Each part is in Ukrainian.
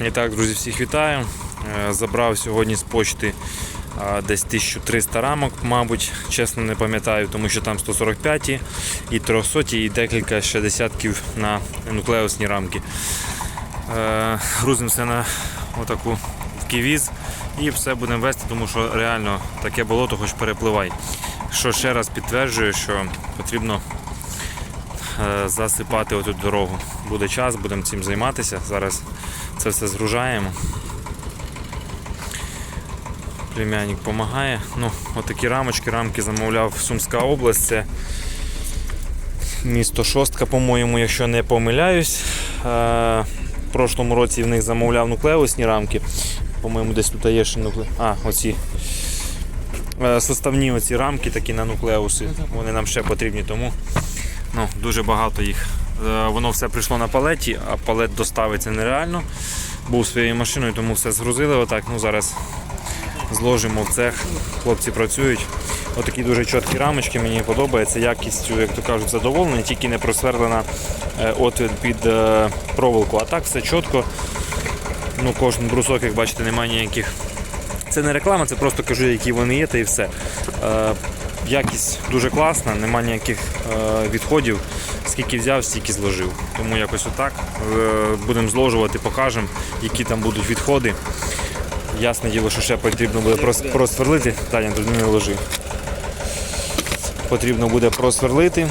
І так, друзі, всіх вітаю. Е, Забрав сьогодні з почти десь 1300 рамок, мабуть, чесно не пам'ятаю, тому що там 145 і 300 і декілька ще десятків на нуклеусні рамки. Е, Грузимо все на отаку ківіз і все будемо вести, тому що реально таке болото хоч перепливай. Що ще раз підтверджую, що потрібно е, засипати оту дорогу. Буде час, будемо цим займатися. Зараз це все згружаємо. Племянник допомагає. Ну, отакі рамочки, рамки замовляв Сумська область. Це місто Шостка, по-моєму, якщо не помиляюсь. Е, В прошлому році в них замовляв нуклеусні рамки. По-моєму, десь тут є ще нукле... А, оці. Е, Составні оці рамки такі на нуклеуси. Вони нам ще потрібні, тому ну, дуже багато їх. Е, Воно все прийшло на палеті, а палет доставиться нереально. Був своєю машиною, тому все згрузили отак. Ну, зараз зложимо в цех. Хлопці працюють. Отакі дуже чіткі рамочки, мені подобається. Якістю, як то кажуть, задоволений, тільки не просверлена е, отвір під е, проволоку. А так все чітко. Ну, кожен брусок, як бачите, немає ніяких. Це не реклама, це просто кажу, які вони є, та і все. Якість дуже класна, немає ніяких е, відходів. Скільки взяв, стільки зложив. Тому якось отак. Е, будемо зложувати, покажемо, які там будуть відходи. Ясне діло, що ще потрібно буде просверлити. Таня туди не ложи. Потрібно буде просверлити.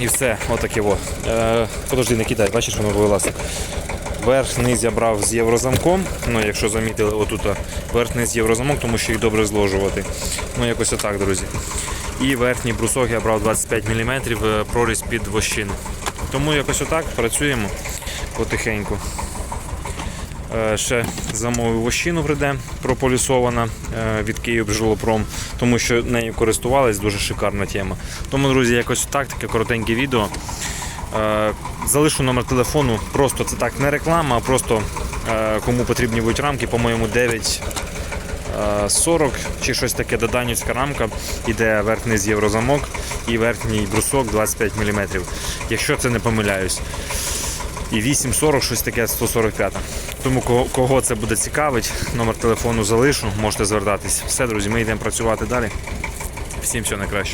І все, отаке. Е, подожди, не кидай, бачиш, воно вилазить. Верх низ я брав з єврозамком. Ну, якщо замітили, отут верх низ єврозамок, тому що їх добре зложувати. Ну, якось отак, друзі. І верхній брусок я брав 25 мм прорізь під вощину. Тому якось отак працюємо потихеньку. Е, Ще замовив вощину прийде прополісована е, від Київ Жилопром, тому що нею користувались, дуже шикарна тема. Тому, друзі, якось так, таке коротеньке відео. Е, Залишу номер телефону, просто це так не реклама, а просто е, кому потрібні будуть рамки, по-моєму, 9 е, 40 чи щось таке доданівська рамка, іде верхній з єврозамок і верхній брусок 25 мм. Якщо це не помиляюсь. І 8,40, щось таке 145. Тому кого, це буде цікавить, номер телефону залишу, можете звертатись. Все, друзі, ми йдемо працювати далі. Всім всього найкраще.